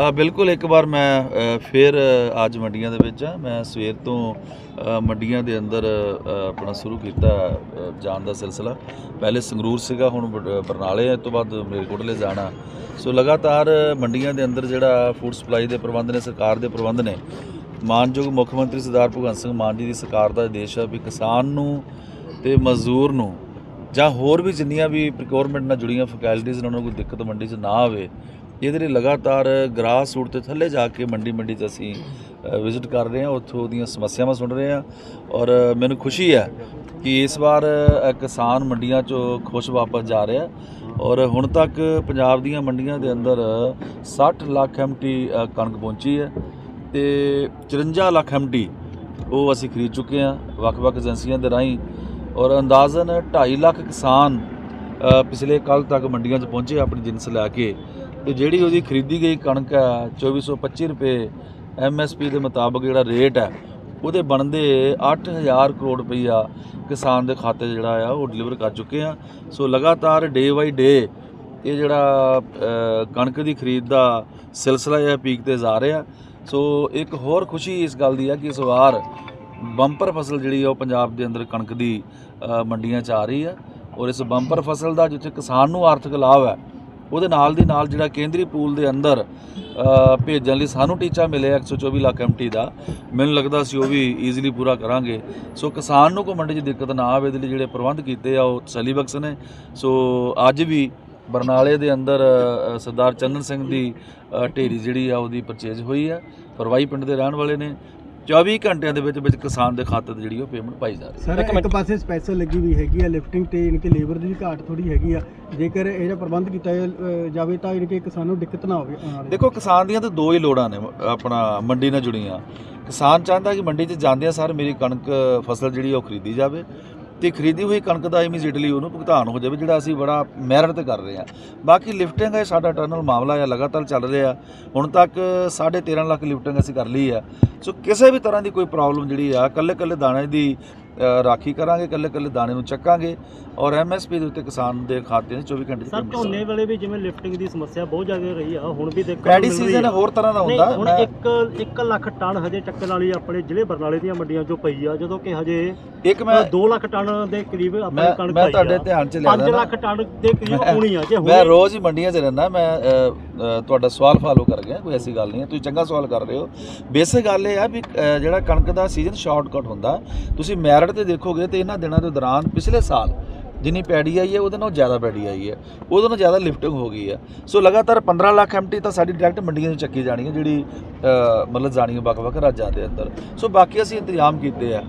ਆ ਬਿਲਕੁਲ ਇੱਕ ਵਾਰ ਮੈਂ ਫਿਰ ਅੱਜ ਮੰਡੀਆਂ ਦੇ ਵਿੱਚ ਆ। ਮੈਂ ਸਵੇਰ ਤੋਂ ਮੰਡੀਆਂ ਦੇ ਅੰਦਰ ਆਪਣਾ ਸ਼ੁਰੂ ਕੀਤਾ ਜਾਣ ਦਾ ਸਿਲਸਿਲਾ। ਪਹਿਲੇ ਸੰਗਰੂਰ ਸੀਗਾ, ਹੁਣ ਬਰ- ਬਰਨਾਲੇ ਇਸ ਤੋਂ ਬਾਅਦ ਮੇਰਕੋਟਲੇ ਜਾਣਾ। ਸੋ ਲਗਾਤਾਰ ਮੰਡੀਆਂ ਦੇ ਅੰਦਰ ਜਿਹੜਾ ਫੂਡ ਸਪਲਾਈ ਦੇ ਪ੍ਰਬੰਧ ਨੇ, ਸਰਕਾਰ ਦੇ ਪ੍ਰਬੰਧ ਨੇ, ਮਾਨਯੋਗ ਮੁੱਖ ਮੰਤਰੀ ਸਰਦਾਰ ਭਗਵੰਤ ਸਿੰਘ ਮਾਨ ਜੀ ਦੀ ਸਰਕਾਰ ਦਾ ਆਦੇਸ਼ ਆ ਵੀ ਕਿਸਾਨ ਨੂੰ ਤੇ ਮਜ਼ਦੂਰ ਨੂੰ, ਜਾਂ ਹੋਰ ਵੀ ਜਿੰਨੀਆਂ ਵੀ ਪ੍ਰੋਕਿਉਰਮੈਂਟ ਨਾਲ ਜੁੜੀਆਂ ਫੈਕਲਟੀਆਂ ਨੇ, ਉਹਨਾਂ ਨੂੰ ਕੋਈ ਦਿੱਕਤ ਮੰਡੀ 'ਚ ਨਾ ਆਵੇ ਇਹਦੇ ਲਈ ਲਗਾਤਾਰ ਗ੍ਰਾਸ ਰੂਟ ਤੇ ਥੱਲੇ ਜਾ ਕੇ ਮੰਡੀ ਮੰਡੀ 'ਚ ਅਸੀਂ ਵਿਜ਼ਿਟ ਕਰ ਰਹੇ ਹਾਂ, ਉੱਥੋਂ ਦੀਆਂ ਸਮੱਸਿਆਵਾਂ ਸੁਣ ਰਹੇ ਹਾਂ ਔਰ ਮੈਨੂੰ ਖੁਸ਼ੀ ਹੈ ਕਿ ਇਸ ਵਾਰ ਕਿਸਾਨ ਮੰਡੀਆਂ 'ਚੋਂ ਖੁਸ਼ ਵਾਪਸ ਜਾ ਰਿਹਾ ਔਰ ਹੁਣ ਤੱਕ ਪੰਜਾਬ ਦੀਆਂ ਮੰਡੀਆਂ ਦੇ ਅੰਦਰ 60 ਲੱਖ ਐਮਟੀ ਕਣਕ ਪਹੁੰਚੀ ਹੈ ਤੇ 54 ਲੱਖ ਐਮਟੀ ਉਹ ਅਸੀਂ ਖਰੀਦ ਚੁੱਕੇ ਹਾਂ ਵੱਖ-ਵੱਖ ਏਜੰਸੀਆਂ ਦੇ ਰਾਹੀਂ ਔਰ ਅੰਦਾਜ਼ਨ 2.5 ਲੱਖ ਕਿਸਾਨ ਪਿਛਲੇ ਕੱਲ ਤੱਕ ਮੰਡੀਆਂ 'ਚ ਪਹੁੰਚੇ ਆਪਣੀ ਜਿੰਸ ਲੈ ਕੇ ਤੇ ਜਿਹੜੀ ਉਹਦੀ ਖਰੀਦੀ ਗਈ ਕਣਕ ਹੈ 2425 ਰੁਪਏ ਐਮਐਸਪੀ ਦੇ ਮੁਤਾਬਕ ਜਿਹੜਾ ਰੇਟ ਹੈ ਉਹਦੇ ਬਣਦੇ 8000 ਕਰੋੜ ਰੁਪਈਆ ਕਿਸਾਨ ਦੇ ਖਾਤੇ ਜਿਹੜਾ ਆ, ਉਹ ਡਿਲੀਵਰ ਕਰ ਚੁੱਕੇ ਆ। ਸੋ ਲਗਾਤਾਰ ਡੇ ਬਾਈ ਡੇ ਇਹ ਜਿਹੜਾ ਕਣਕ ਦੀ ਖਰੀਦ ਦਾ ਸਿਲਸਿਲਾ ਹੈ ਪੀਕ ਤੇ ਜਾ ਰਿਹਾ। ਸੋ ਇੱਕ ਹੋਰ ਖੁਸ਼ੀ ਇਸ ਗੱਲ ਦੀ ਹੈ ਕਿ ਇਸ ਵਾਰ ਬੰਪਰ ਫਸਲ ਜਿਹੜੀ ਆ, ਉਹ ਪੰਜਾਬ ਦੇ ਅੰਦਰ ਕਣਕ ਦੀ ਮੰਡੀਆਂ 'ਚ ਆ ਰਹੀ ਹੈ ਔਰ ਇਸ ਬੰਪਰ ਫਸਲ ਦਾ ਜਿੱਥੇ ਕਿਸਾਨ ਨੂੰ ਆਰਥਿਕ ਲਾਭ ਹੈ ਉਹਦੇ ਨਾਲ ਦੀ ਨਾਲ ਜਿਹੜਾ ਕੇਂਦਰੀ ਪੂਲ ਦੇ ਅੰਦਰ ਭੇਜਣ ਲਈ ਸਾਨੂੰ ਟੀਚਾ ਮਿਲਿਆ 124 ਲੱਖ ਐਮਟੀ ਦਾ। ਮੈਨੂੰ ਲੱਗਦਾ ਸੀ ਉਹ ਵੀ ਈਜ਼ੀਲੀ ਪੂਰਾ ਕਰਾਂਗੇ। ਸੋ ਕਿਸਾਨ ਨੂੰ ਕੋਈ ਮੰਡੀ 'ਚ ਦਿੱਕਤ ਨਾ ਆਵੇ, ਇਹਦੇ ਲਈ ਜਿਹੜੇ ਪ੍ਰਬੰਧ ਕੀਤੇ ਆ, ਉਹ ਤਸੱਲੀ ਬਖਸ਼ ਨੇ। ਸੋ ਅੱਜ ਵੀ ਬਰਨਾਲੇ ਦੇ ਅੰਦਰ ਸਰਦਾਰ ਚੰਨਨ ਸਿੰਘ ਦੀ ਢੇਰੀ ਜਿਹੜੀ ਆ, ਉਹਦੀ ਪਰਚੇਜ ਹੋਈ ਆ। ਪਰਵਾਈ ਪਿੰਡ ਦੇ ਰਹਿਣ ਵਾਲੇ ਨੇ। 24 ਘੰਟਿਆਂ ਦੇ ਵਿੱਚ ਵਿੱਚ ਕਿਸਾਨ ਦੇ ਖਾਤੇ ਤੇ ਜਿਹੜੀ ਉਹ ਪੇਮੈਂਟ ਪਾਈ ਜਾ ਰਹੀ ਹੈ। ਸਰ ਇੱਕ ਪਾਸੇ ਸਪੈਸ਼ਲ ਲੱਗੀ ਵੀ ਹੈਗੀ ਆ ਲਿਫਟਿੰਗ ਤੇ ਇਨਕੇ ਲੇਬਰ ਦੀ ਵੀ ਘਾਟ ਥੋੜੀ ਹੈਗੀ ਆ। ਜੇਕਰ ਇਹ ਜਿਹਾ ਪ੍ਰਬੰਧ ਕੀਤਾ ਜਾਵੇ ਤਾਂ ਇਨਕੇ ਕਿਸਾਨ ਨੂੰ ਦਿੱਕਤ ਨਾ ਹੋਵੇ ਦੇਖੋ ਕਿਸਾਨ ਦੀਆਂ ਤਾਂ ਦੋ ਹੀ ਲੋੜਾਂ ਨੇ ਆਪਣਾ ਮੰਡੀ ਨਾਲ ਜੁੜੀਆਂ। ਕਿਸਾਨ ਚਾਹੁੰਦਾ ਕਿ ਮੰਡੀ 'ਚ ਜਾਂਦਿਆਂ ਸਾਰ ਮੇਰੀ ਕਣਕ ਫਸਲ ਜਿਹੜੀ ਉਹ ਖਰੀਦੀ ਜਾਵੇ। ਤੇ ਖਰੀਦੀ ਹੋਈ ਕਣਕ ਦਾ ਇਮੀਡੀਏਟਲੀ ਉਹਨੂੰ ਭੁਗਤਾਨ ਹੋ ਜਾਵੇ, ਜਿਹੜਾ ਅਸੀਂ ਬੜਾ ਮਿਹਨਤ ਕਰ ਰਹੇ ਹਾਂ। ਬਾਕੀ ਲਿਫਟਿੰਗ ਹੈ, ਸਾਡਾ ਟਰਨਲ ਮਾਮਲਾ ਹੈ, ਲਗਾਤਾਰ ਚੱਲ ਰਿਹਾ। ਹੁਣ ਤੱਕ 13.5 ਲੱਖ ਲਿਫਟਿੰਗ ਅਸੀਂ ਕਰ ਲਈ ਆ ਸੋ ਕਿਸੇ ਵੀ ਤਰ੍ਹਾਂ ਦੀ ਕੋਈ ਪ੍ਰੋਬਲਮ ਜਿਹੜੀ ਆ ਕੱਲੇ ਕੱਲੇ ਦਾਣੇ ਦੀ ਰਾਖੀ ਕਰਾਂਗੇ ਕੱਲੇ ਕੱਲੇ ਦਾਣੇ ਨੂੰ ਚੱਕਾਂਗੇ ਔਰ ਐਮਐਸਪੀ ਦੇ ਉੱਤੇ ਕਿਸਾਨ ਦੇ ਖਾਤੇ 'ਚ 24 ਘੰਟੇ ਸਰ ਝੋਨੇ ਵੇਲੇ ਵੀ ਜਿਵੇਂ ਲਿਫਟਿੰਗ ਦੀ ਸਮੱਸਿਆ ਬਹੁਤ ਜ਼ਿਆਦਾ ਰਹੀ ਆ ਹੁਣ ਵੀ ਦੇਖੋ ਪੈਡੀ ਸੀਜ਼ਨ ਹੋਰ ਤਰ੍ਹਾਂ ਦਾ ਹੁੰਦਾ। ਹੁਣ ਮੈਂ- 1 1 ਲੱਖ ਟਨ ਹਜੇ ਚੱਕਣ ਵਾਲੀ ਆਪਣੇ ਜ਼ਿਲ੍ਹੇ ਬਰਨਾਲੇ ਦੀਆਂ ਮੰਡੀਆਂ 'ਚੋਂ ਪਈ ਆ ਜਦੋਂ ਕਿ ਹਜੇ ਇੱਕ ਮੈਂ 2 ਲੱਖ ਟਨ ਦੇ ਕਰੀਬ ਆਪਣੀ ਕਣਕ ਮੈਂ ਤੁਹਾਡੇ ਧਿਆਨ 'ਚ ਲਿਆ 5 ਨਾ ਲੱਖ ਟਨ ਦੇ ਕਰੀਬ ਹੋਣੀ ਆ ਜੇ ਮੈਂ ਰੋਜ਼ ਹੀ ਮੰਡੀਆਂ 'ਚ ਰਹਿੰਦਾ ਮੈਂ ਤੁਹਾਡਾ ਸਵਾਲ ਫਾਲੋ ਕਰ ਗਿਆ ਕੋਈ ਐਸੀ ਗੱਲ ਨਹੀਂ ਹੈ ਤੁਸੀਂ ਚੰਗਾ ਸਵਾਲ ਕਰ ਰਹੇ ਹੋ। ਬੇਸਿਕ ਗੱਲ ਇਹ ਆ ਵੀ ਜਿਹੜਾ ਕਣਕ ਦਾ ਸੀਜ਼ਨ ਸ਼ਾਰਟਕਟ ਹੁੰਦਾ ਤੁਸੀਂ ਮੈਰਿਟ ਤੇ ਦੇਖੋਗੇ ਤੇ ਇਹਨਾਂ ਦਿਨਾਂ ਦੇ ਦੌਰਾਨ ਪਿਛਲੇ ਸਾਲ ਜਿੰਨੀ ਪੈੜੀ ਆਈ ਹੈ, ਉਹਦੇ ਨਾਲੋਂ ਜ਼ਿਆਦਾ ਪੈੜੀ ਆਈ ਹੈ। ਉਹਦੇ ਨਾਲੋਂ ਜ਼ਿਆਦਾ ਲਿਫਟਿੰਗ ਹੋ ਗਈ ਹੈ। ਸੋ ਲਗਾਤਾਰ 15 ਲੱਖ ਐਮਟੀ ਤਾਂ ਸਾਡੀ ਡਾਇਰੈਕਟ ਮੰਡੀਆਂ 'ਚ ਚੱਕੀ ਜਾਣੀ ਹੈ, ਜਿਹੜੀ ਮਤਲਬ ਜਾਣੀ ਹੈ ਵੱਖ-ਵੱਖ ਰਾਜਾਂ ਦੇ ਅੰਦਰ। ਸੋ ਬਾਕੀ ਅਸੀਂ ਇੰਤਜ਼ਾਮ ਕੀਤੇ ਆ।